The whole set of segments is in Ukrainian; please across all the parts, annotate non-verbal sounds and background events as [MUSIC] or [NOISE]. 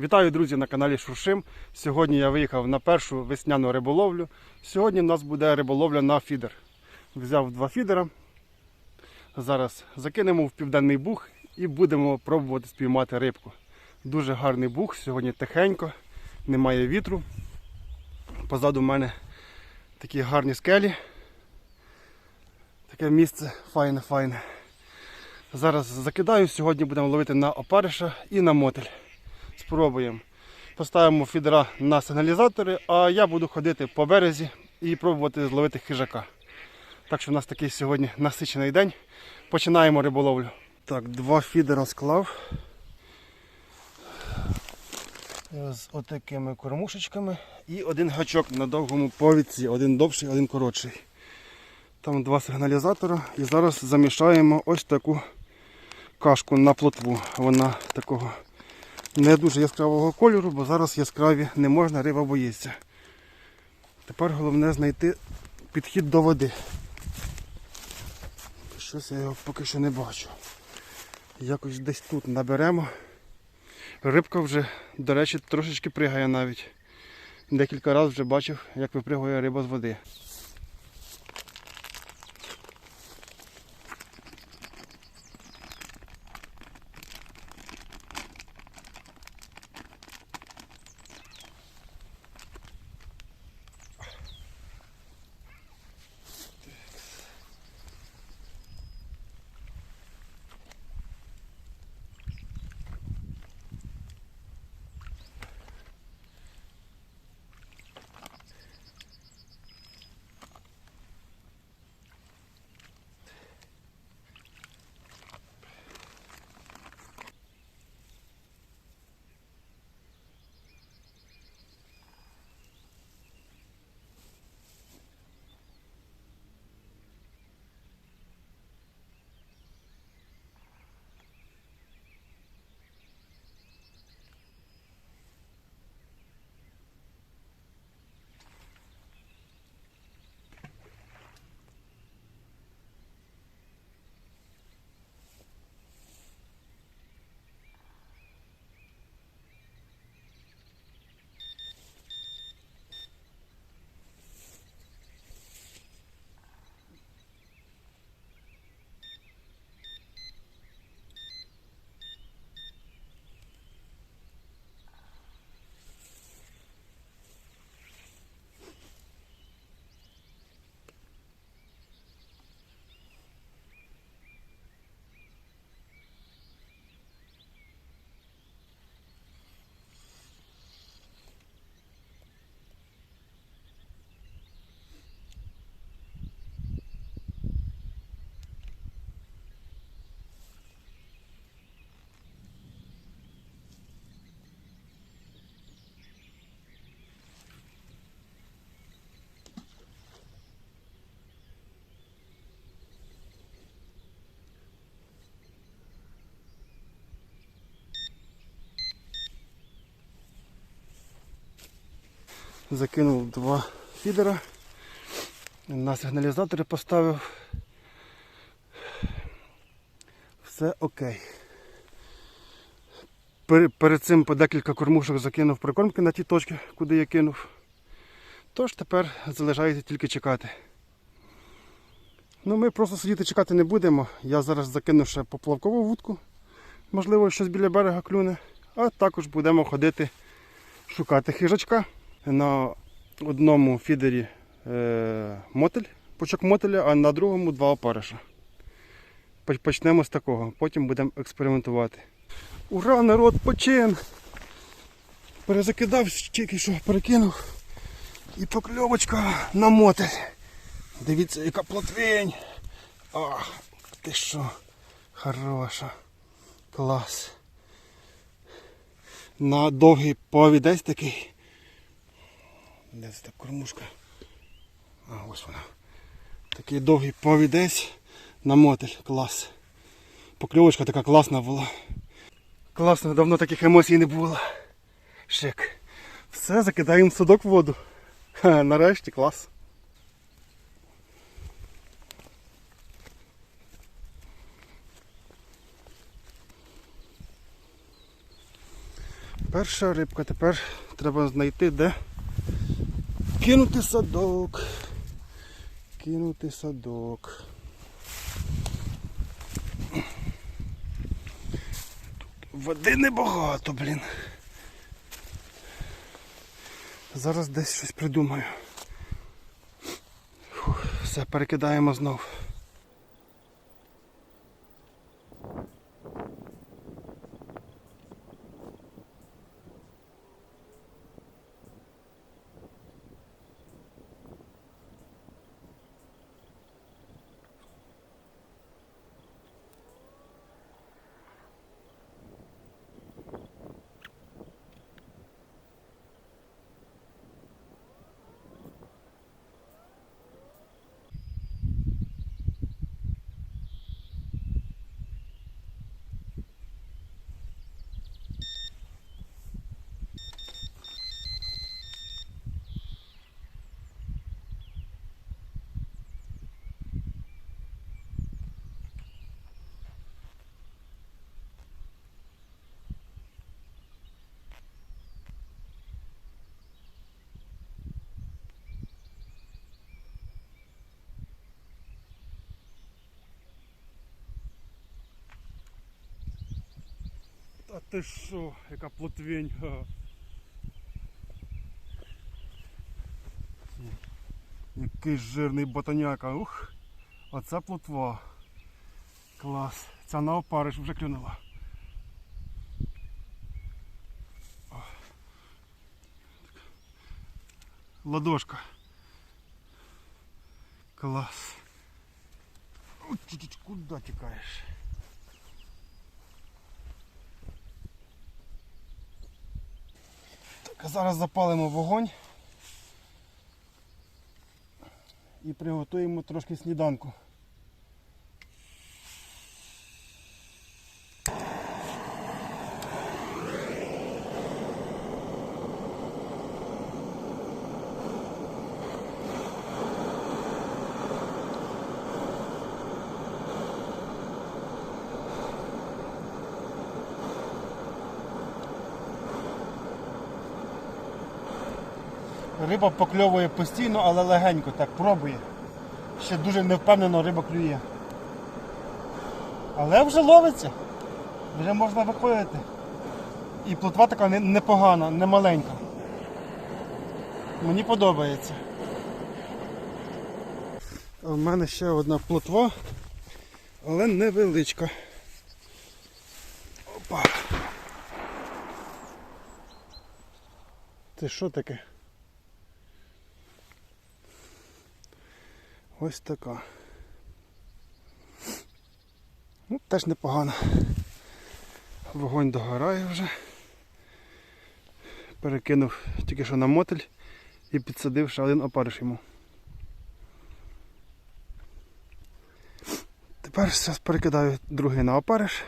Вітаю, друзі, на каналі Шуршим. Сьогодні я виїхав на першу весняну риболовлю. Сьогодні в нас буде риболовля на фідер. Взяв два фідера. Зараз закинемо в південний буг і будемо пробувати спіймати рибку. Дуже гарний буг, сьогодні тихенько, немає вітру. Позаду в мене такі гарні скелі. Таке місце файне-файне. Зараз закидаю, сьогодні будемо ловити на опариша і на мотель. Спробуємо. Поставимо фідера на сигналізатори, а я буду ходити по березі і пробувати зловити хижака. Так що в нас такий сьогодні насичений день. Починаємо риболовлю. Так, два фідера склав. З отакими кормушечками і один гачок на довгому повідці, один довший, один коротший. Там два сигналізатора і зараз замішаємо ось таку кашку на плотву. Вона такого не дуже яскравого кольору, бо зараз яскраві не можна, риба боїться. Тепер головне знайти підхід до води. Щось я його поки що не бачу. Якось десь тут наберемо. Рибка вже, до речі, трошечки пригає навіть. Декілька разів вже бачив, як випригує риба з води. Закинув два фідера. На сигналізатори поставив. Все окей. Перед цим по декілька кормушок закинув прикормки на ті точки, куди я кинув. Тож тепер залишається тільки чекати. Ну ми просто сидіти чекати не будемо. Я зараз закину ще поплавкову вудку. Можливо, щось біля берега клюне. А також будемо ходити шукати хижачка. На одному фідері е, мотель, пучок мотеля, а на другому два опариша. Почнемо з такого, потім будемо експериментувати. Ура, народ, почин! Перезакидав, тільки що перекинув. І покльовочка на мотель. Дивіться, яка плотвень. Ах, ти що, хороша. Клас. На довгий повідець такий. Де це та кормушка? А, ось вона. Такий довгий повідець на мотель. Клас. Покльовочка така класна була. Класно, давно таких емоцій не було. Шик. Все, закидаємо судок в воду. Ха, нарешті клас. Перша рибка, тепер треба знайти, де кинути садок. Кинути садок. Води небагато, блін. Зараз десь щось придумаю. Фух, все, перекидаємо знов. Та ти що, яка плотвінь. га. Який жирний ботаняка. Ух, оце плотва. Клас. Ця на опариш вже клюнула. Ладошка. Клас. Ой, Куди тікаєш? Так, а зараз запалимо вогонь і приготуємо трошки сніданку. Риба покльовує постійно, але легенько так пробує. Ще дуже невпевнено риба клює. Але вже ловиться. Вже можна виходити. І плотва така непогана, не маленька. Мені подобається. В мене ще одна плотва, але невеличка. Опа. Це що таке? Ось така. Ну, теж непогано. Вогонь догорає вже. Перекинув тільки що на мотель і підсадив ще один опариш йому. Тепер зараз перекидаю другий на опариш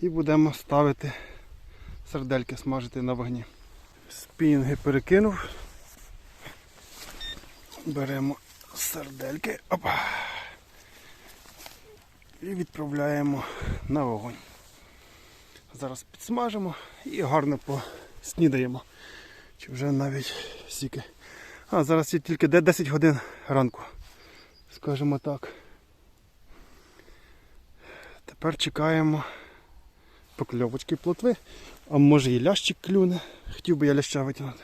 і будемо ставити сердельки смажити на вогні. Спінги перекинув. Беремо сардельки. Опа. І відправляємо на вогонь. Зараз підсмажимо і гарно поснідаємо. Чи вже навіть стільки. А, зараз є тільки 10 годин ранку. Скажімо так. Тепер чекаємо покльовочки плотви. А може і лящик клюне. Хотів би я ляща витягнути.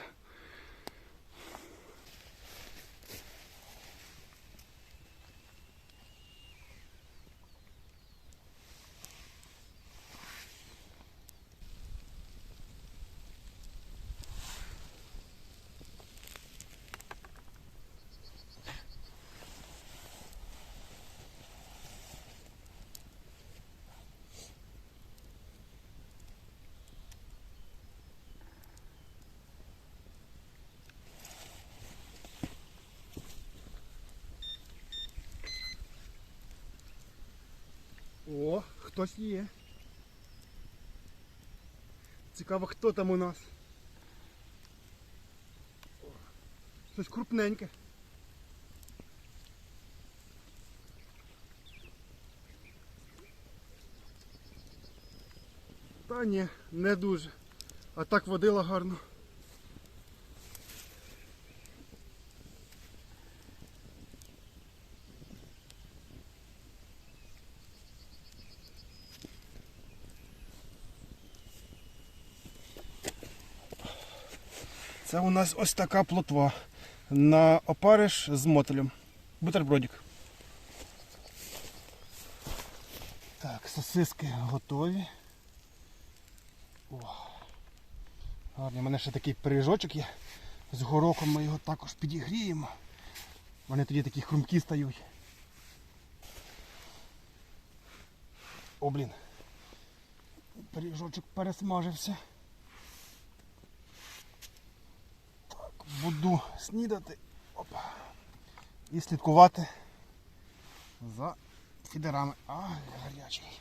О, хтось є. Цікаво, хто там у нас. Щось крупненьке. Та ні, не дуже. А так водила гарно. Це у нас ось така плотва на опариш з мотелем. Бутербродик. Так, сосиски готові. О. Гарні, у мене ще такий пиріжочок є. З горохом ми його також підігріємо. Вони тоді такі хрумкі стають. О, блін. Пиріжочок пересмажився. Буду снідати. Опа. І слідкувати за фідерами. А, гарячий.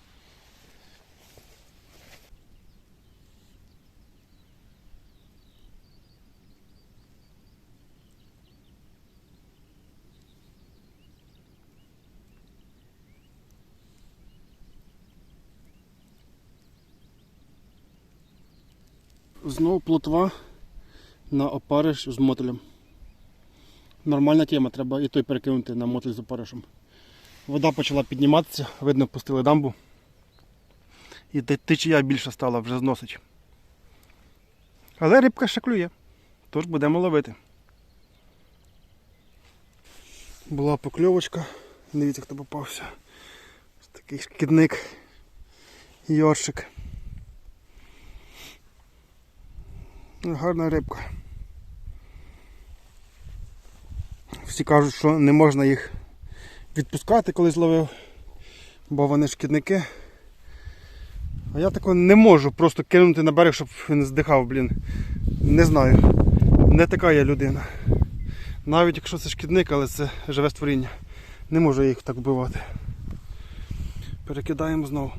Знову плотва на опариш з мотелем. Нормальна тема, треба і той перекинути на мотель з опаришем. Вода почала підніматися, видно, пустили дамбу. І те- течія більше стала, вже зносить. Але рибка ще клює, тож будемо ловити. Була покльовочка, дивіться, хто попався. Ось такий шкідник. Йоршик. Гарна рибка. Всі кажуть, що не можна їх відпускати, коли зловив, бо вони шкідники. А я такого не можу просто кинути на берег, щоб він здихав, блін. Не знаю. Не така я людина. Навіть якщо це шкідник, але це живе створіння. Не можу їх так вбивати. Перекидаємо знову.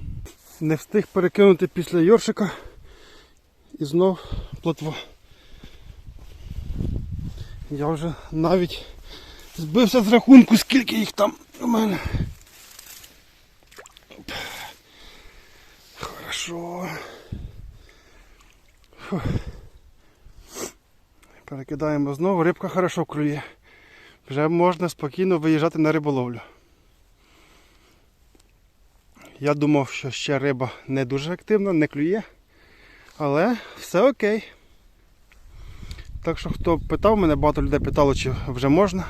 Не встиг перекинути після Йоршика. І знов плотва. Я вже навіть збився з рахунку, скільки їх там у мене. Хорошо. Перекидаємо знову, рибка хорошо клює. Вже можна спокійно виїжджати на риболовлю. Я думав, що ще риба не дуже активна, не клює. Але все окей. Так що хто питав мене, багато людей питало, чи вже можна.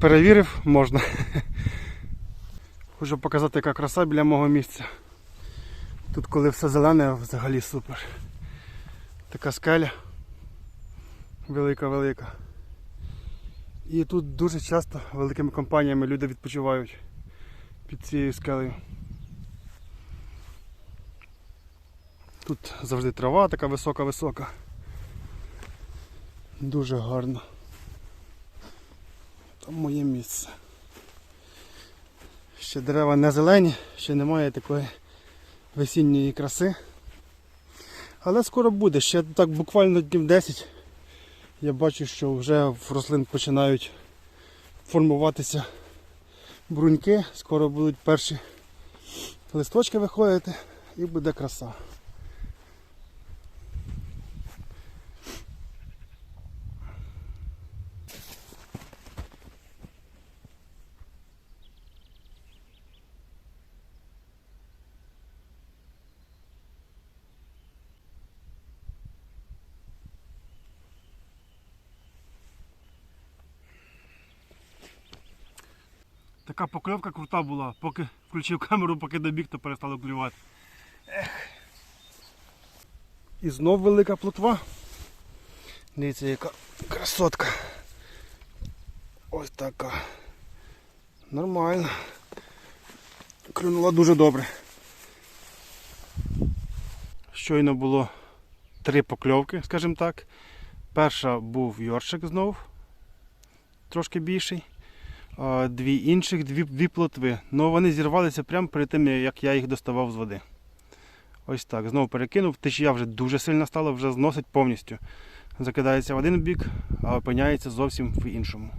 Перевірив, можна. [LAUGHS] Хочу показати, яка краса біля мого місця. Тут коли все зелене, взагалі супер. Така скеля. Велика-велика. І тут дуже часто великими компаніями люди відпочивають під цією скелею. Тут завжди трава така висока-висока. Дуже гарно. Там моє місце. Ще дерева не зелені, ще немає такої весінньої краси. Але скоро буде, ще так буквально днів 10. Я бачу, що вже в рослин починають формуватися бруньки, скоро будуть перші листочки виходити і буде краса. Така покльовка крута була, поки включив камеру, поки добіг, то перестало клювати. Ех. І знов велика плотва. Дивіться, яка красотка. Ось така. Нормально. Клюнула дуже добре. Щойно було три покльовки, скажімо так. Перша був Йоршик знов, трошки більший. Дві інших, дві, дві плотви. Ну вони зірвалися прямо перед тим, як я їх доставав з води. Ось так. Знову перекинув. Течія вже дуже сильно стала, вже зносить повністю. Закидається в один бік, а опиняється зовсім в іншому.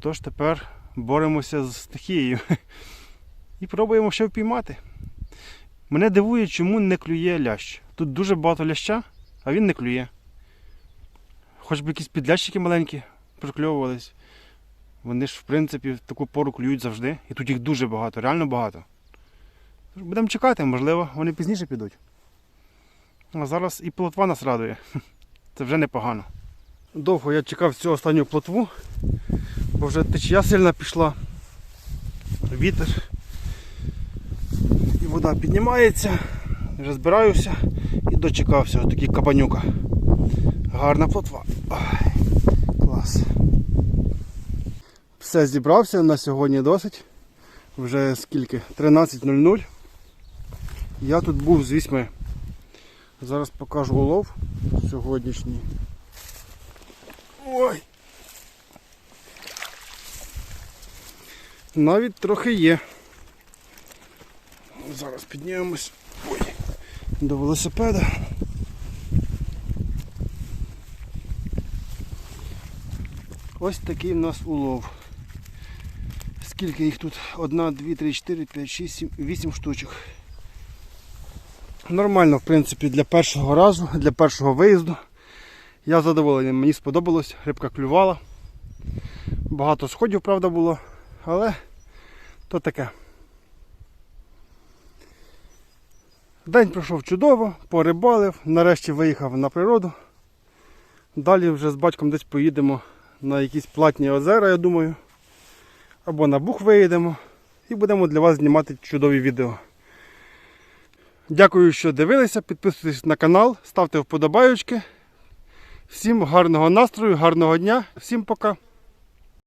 Тож тепер боремося з стихією [LAUGHS] і пробуємо ще впіймати. Мене дивує, чому не клює лящ. Тут дуже багато ляща, а він не клює. Хоч би якісь підлящики маленькі прикльовувались. Вони ж, в принципі, в таку пору клюють завжди. І тут їх дуже багато, реально багато. Будемо чекати, можливо, вони пізніше підуть. А зараз і плотва нас радує. [LAUGHS] Це вже непогано. Довго я чекав цю останню плотву, бо вже течія сильно пішла. Вітер. І вода піднімається. Вже збираюся і дочекався. Ось такий кабанюка. Гарна плотва. Ай, клас. Все зібрався на сьогодні досить. Вже скільки? 13.00. Я тут був з 8. Зараз покажу улов сьогоднішній. Ой! Навіть трохи є. Зараз піднімемось Ой. до велосипеда. Ось такий в нас улов. Скільки їх тут? Одна, дві, три, чотири, п'ять, шість, сім, вісім штучок. Нормально, в принципі, для першого разу, для першого виїзду. Я задоволений, мені сподобалось, рибка клювала. Багато сходів, правда, було, але то таке. День пройшов чудово, порибалив, нарешті виїхав на природу. Далі вже з батьком десь поїдемо на якісь платні озера, я думаю. Або на бух виїдемо і будемо для вас знімати чудові відео. Дякую, що дивилися. Підписуйтесь на канал, ставте вподобайочки. Всім гарного настрою, гарного дня, всім пока.